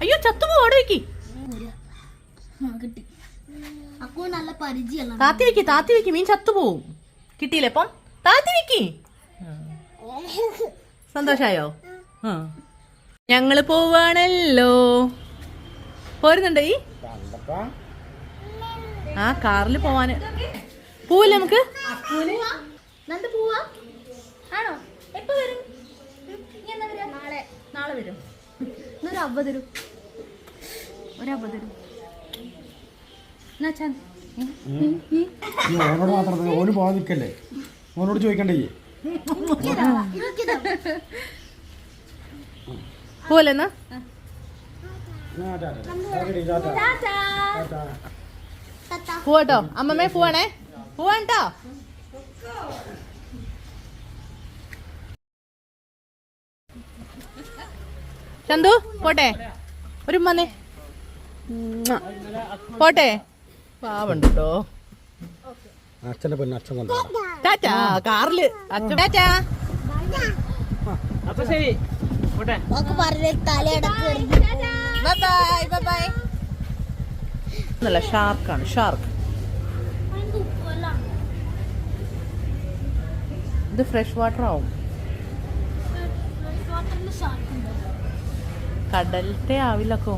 അയ്യോ ചത്തു അക്കു നല്ല പരിചയമുള്ള താത്തി വെക്കി താത്തി വെക്കി മീൻ ചത്തുപോവും. കിട്ടിയില്ലേ ഇപ്പം താത്തി വെക്കി. സന്തോഷായോ? ആ. ഞങ്ങൾ പോവാണല്ലോ. പോരുന്നുണ്ടോ ഈ? ആ കാറിൽ പോവാന്. പോവില്ലേ നമുക്ക്? ആണോ? എപ്പോ വരും? നാളെ. നാളെ വരും. ഒരു തരൂ എന്നാ ചാ ഓനോട് മാത്രം ഓന് പോകാൻ നിൽക്കല്ലേ? ഓനോട് ചോദിക്കണ്ടേ? അമ്മമ്മേ പോവാണേ. പോവാട്ടോ ചന്തു പോട്ടെ. ഒരു ഉമ്മന്നേ പോട്ടെ. പാവുണ്ട്? കേട്ടോ അച്ഛന്റെ പെണ്ണ് അച്ഛൻ കൊണ്ടു ടാറ്റാ കാറിൽ. അച്ഛൻ ടാറ്റാ. അപ്പൊ ശരി. പോട്ടെ. നല്ല ഷാർക്കാണ് ഷാർക്ക്. ഇത് ഫ്രഷ് വാട്ടർ ആവും കടലത്തെ ആവിലൊക്കെ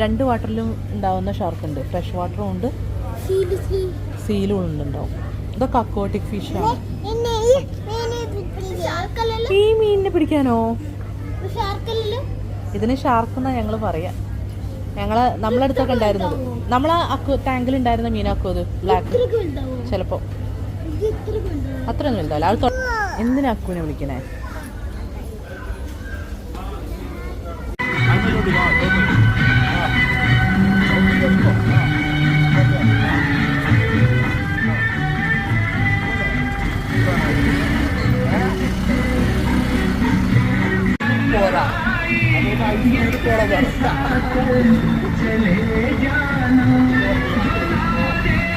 രണ്ട് വാട്ടറിലും ഉണ്ടാവുന്ന ഷാർക്ക് ഉണ്ട്. ഫ്രഷ് വാട്ടറും ഉണ്ട് സീലും ഉണ്ട് ഉണ്ടാവും ഇതൊക്കെ അക്വാട്ടിക് ഫിഷാണ് ഈ മീനിനെ പിടിക്കാനോ? ഇതിന് ഷാർക്ക് എന്നാ ഞങ്ങൾ പറയാ. ഞങ്ങൾ നമ്മളെ അടുത്തൊക്കെ ഉണ്ടായിരുന്നത്. നമ്മളെ ടാങ്കിൽ ഉണ്ടായിരുന്ന മീനാക്കോ അത് ബ്ലാക്ക് ചിലപ്പോ. അത്രയൊന്നും ഉണ്ടാവില്ല അത് എന്തിനാ വിളിക്കണേ?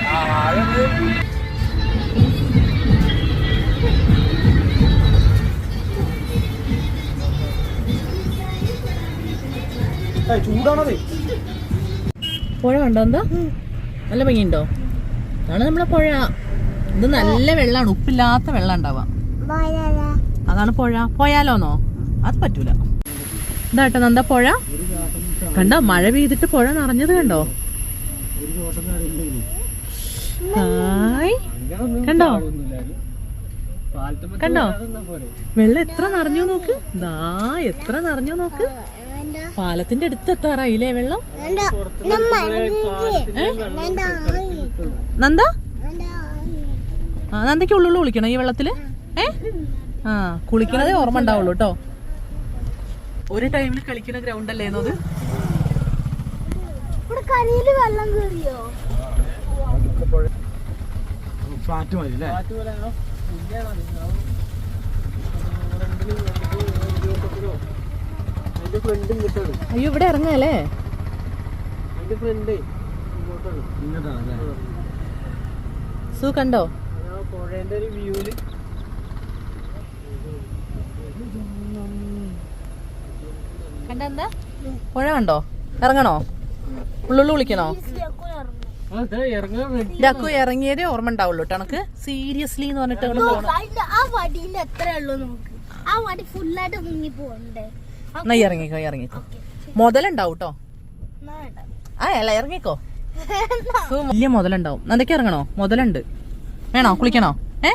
Ah, eu ചൂടാണത്. പുഴ കണ്ടോ എന്താ? നല്ല ഭംഗിയുണ്ടോ? അതാണ് നമ്മളെ പുഴ. ഇത് നല്ല വെള്ളമാണ്. ഉപ്പില്ലാത്ത വെള്ളം ഉണ്ടാവാ അതാണ് പുഴ. പോയാലോന്നോ? അത് പറ്റൂല. ഇതാട്ടോ നന്ദ പുഴ? കണ്ടോ മഴ പെയ്തിട്ട് പുഴ നിറഞ്ഞത് കണ്ടോ? കണ്ടോ? കണ്ടോ? വെള്ളം എത്ര നിറഞ്ഞു നോക്ക്. ദാ എത്ര നിറഞ്ഞു നോക്ക്. പാലത്തിന്റെ അടുത്ത് എത്താറായില്ലേ വെള്ളം? നന്ദ? ആ നന്ദയ്ക്ക് ഉള്ളുള്ളു കുളിക്കണം ഈ വെള്ളത്തിൽ? ഏ? ആ കുളിക്കണതേ ഓർമ്മ ഉണ്ടാവുള്ളൂ കേട്ടോ ഒരു ടൈമിൽ കളിക്കുന്ന ഗ്രൗണ്ട് അല്ലേ അത് കരയിൽ വെള്ളം കയറിയോ ഫ്ലാറ്റ് മതി അല്ലേ? അയ്യോ ഇവിടെ ഇറങ്ങല്ലേ? സൂ കണ്ടോ? ആ പുഴേന്റെ ഒരു വ്യൂൽ. കണ്ട പുഴ കണ്ടോ? ഇറങ്ങണോ? ഉള്ളുള്ളു വിളിക്കണോ? ഡക്കു ഇറങ്ങിയതേ ഓർമ്മ ഉണ്ടാവുള്ളൂ കേട്ടോ എനക്ക് സീരിയസ്ലി എന്ന് പറഞ്ഞിട്ട് ആ വടിന്റെ എത്ര ഉള്ളൂ നമുക്ക്. ആ വടി ഫുള്ളായിട്ട് മുങ്ങി പോകണ്ടേ എന്നാ ഇറങ്ങിക്കോ ഇറങ്ങിക്കോ. മുതലുണ്ടാവും കേട്ടോ. ആ അല്ല ഇറങ്ങിക്കോ. വലിയ മുതലുണ്ടാവും. എന്തൊക്കെ ഇറങ്ങണോ? മുതലുണ്ട്. വേണോ? കുളിക്കണോ? ഏ?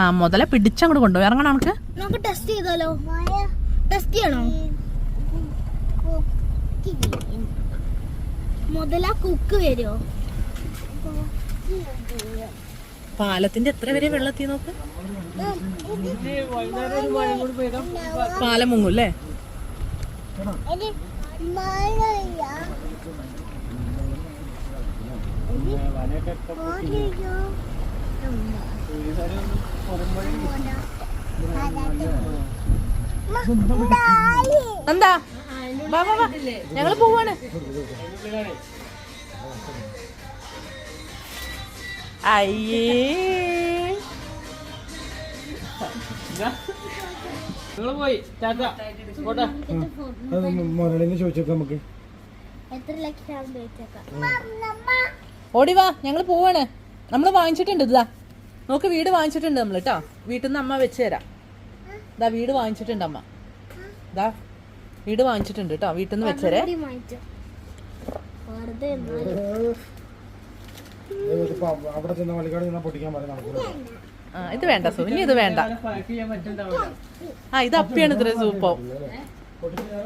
ആ മുതലെ പിടിച്ചങ്ങോട്ട് കൊണ്ടുപോയി. ഇറങ്ങണോ നമുക്ക് നമുക്ക് ടെസ്റ്റ് ചെയ്താലോ? ടെസ്റ്റ് ചെയ്യണോ? മുതല കുക്ക് വരുമോ പാലത്തിന്റെ എത്ര വരെ വെള്ളത്തി നോക്ക്? പാലം മുങ്ങും അല്ലേ? എന്താ? ഞങ്ങൾ പോവാണ്. അയ്യേ ഓടിവാ പോയി. ചോദിച്ചേക്കാം നമുക്ക്. എത്ര ലക്ഷം ചോദിച്ചേക്കാം. ഓടി വാ ഞങ്ങൾ പോവാണ്. നമ്മൾ വാങ്ങിച്ചിട്ടുണ്ട് ഇതാ. നോക്ക് വീട് വാങ്ങിച്ചിട്ടുണ്ട് നമ്മൾ കേട്ടോ വീട്ടിൽ നിന്ന് അമ്മ വെച്ച് തരാം. ഇതാ വീട് വാങ്ങിച്ചിട്ടുണ്ട് അമ്മ. ഇതാ വീട് വാങ്ങിച്ചിട്ടുണ്ട് കേട്ടോ വീട്ടിൽ നിന്ന് വെച്ചേരേ അവിടെ ചെന്ന വള്ളിക്കാട് ചെന്ന പൊട്ടിക്കാൻ പറയാം ആ ഇത് വേണ്ട സു ഇനി ഇത് വേണ്ട. ആ ഇത് അപ്പിയാണ് ഇത്ര സൂപ്പർ. പൊട്ടിക്കാൻ